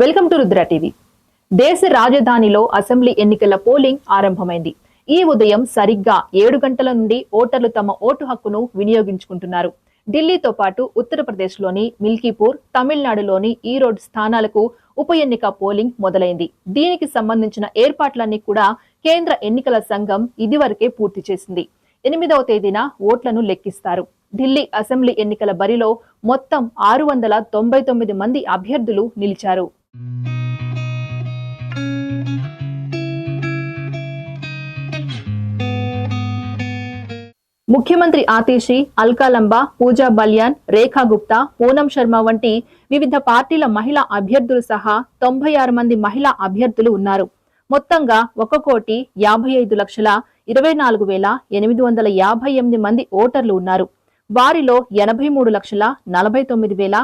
Welcome to Rudra TV. దేశ రాజధానిలో assembly ఎన్నికల పోలింగ్ ఆరంభమైంది. ఈ ఉదయం సరిగ్గా ఏడు గంటల నుండి ఓటర్లు తమ ఓటు హక్కును వినియోగించుకుంటున్నారు. ఢిల్లీతో పాటు ఉత్తరప్రదేశ్లోని మిల్కీపూర్ తమిళనాడులోని ఈరోడ్ స్థానాలకు ఉప ఎన్నిక పోలింగ్ మొదలైంది. దీనికి సంబంధించిన ఏర్పాట్లన్నీ కూడా కేంద్ర ఎన్నికల సంఘం ఇదివరకే పూర్తి చేసింది. ఎనిమిదవ తేదీన ఓట్లను లెక్కిస్తారు. ఢిల్లీ అసెంబ్లీ ఎన్నికల బరిలో మొత్తం ఆరు వందల తొంభై తొమ్మిది మంది అభ్యర్థులు నిలిచారు. ముఖ్యమంత్రి ఆతిషి అల్కాలంబా పూజా బలియాన్ రేఖా గుప్తా పూనం శర్మ వంటి వివిధ పార్టీల మహిళా అభ్యర్థులు సహా తొంభై ఆరు మంది మహిళా అభ్యర్థులు ఉన్నారు. మొత్తంగా ఒక కోటి యాభై ఐదు లక్షల ఇరవై నాలుగు వేల ఎనిమిది వందల యాభై ఎనిమిది మంది ఓటర్లు ఉన్నారు. వారిలో ఎనభై మూడు లక్షల నలభై తొమ్మిది వేల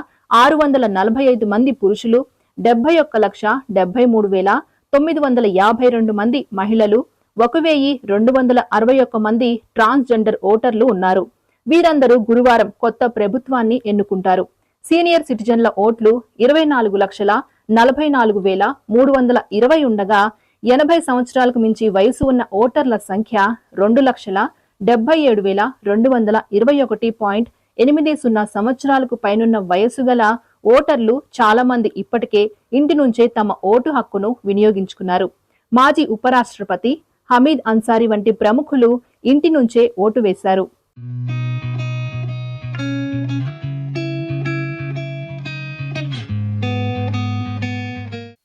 ఆరు వందల నలభై ఐదు మంది పురుషులు డెబ్బై ఒక్క లక్ష డెబ్బై మూడు వేల తొమ్మిది వందల యాభై రెండు మంది మహిళలు ఒక వెయ్యి రెండు వందల అరవై ఒక్క మంది ట్రాన్స్జెండర్ ఓటర్లు ఉన్నారు. వీరందరూ గురువారం కొత్త ప్రభుత్వాన్ని ఎన్నుకుంటారు. సీనియర్ సిటిజన్ల ఓట్లు ఇరవై నాలుగు లక్షల నలభై నాలుగు వేల మూడు వందల ఇరవై ఉండగా ఎనభై సంవత్సరాలకు మించి వయసు ఉన్న ఓటర్ల సంఖ్య రెండు లక్షల డెబ్బై ఏడు వేల రెండు వందల ఇరవై ఒకటి పాయింట్ ఎనిమిది సున్నా సంవత్సరాలకు పైనున్న వయసు గల ఓటర్లు చాలా మంది ఇప్పటికే ఇంటి నుంచే తమ ఓటు హక్కును వినియోగించుకున్నారు. మాజీ ఉపరాష్ట్రపతి హమీద్ అన్సారీ వంటి ప్రముఖులు ఇంటి నుంచే ఓటు వేశారు.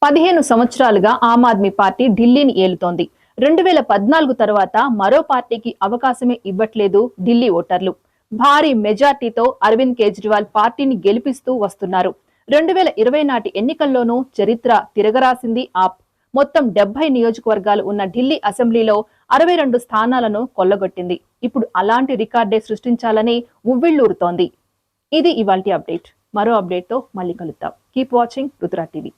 పదిహేను సంవత్సరాలుగా ఆమ్ ఆద్మీ పార్టీ ఢిల్లీని ఏలుతోంది. రెండు వేల పద్నాలుగు తర్వాత మరో పార్టీకి అవకాశమే ఇవ్వట్లేదు ఢిల్లీ ఓటర్లు. భారీ మెజార్టీతో అరవింద్ కేజ్రీవాల్ పార్టీని గెలిపిస్తూ వస్తున్నారు. రెండు వేల ఇరవై నాటి ఎన్నికల్లోనూ చరిత్ర తిరగరాసింది ఆప్. మొత్తం డెబ్బై నియోజకవర్గాలు ఉన్న ఢిల్లీ అసెంబ్లీలో అరవై రెండు స్థానాలను కొల్లగొట్టింది. ఇప్పుడు అలాంటి రికార్డే సృష్టించాలని ఉవ్విళ్ళూరుతోంది ఇది ఇవాల్టి అప్డేట్. మరో అప్డేట్తో మళ్ళీ కలుద్దాం. Keep watching Rudra TV.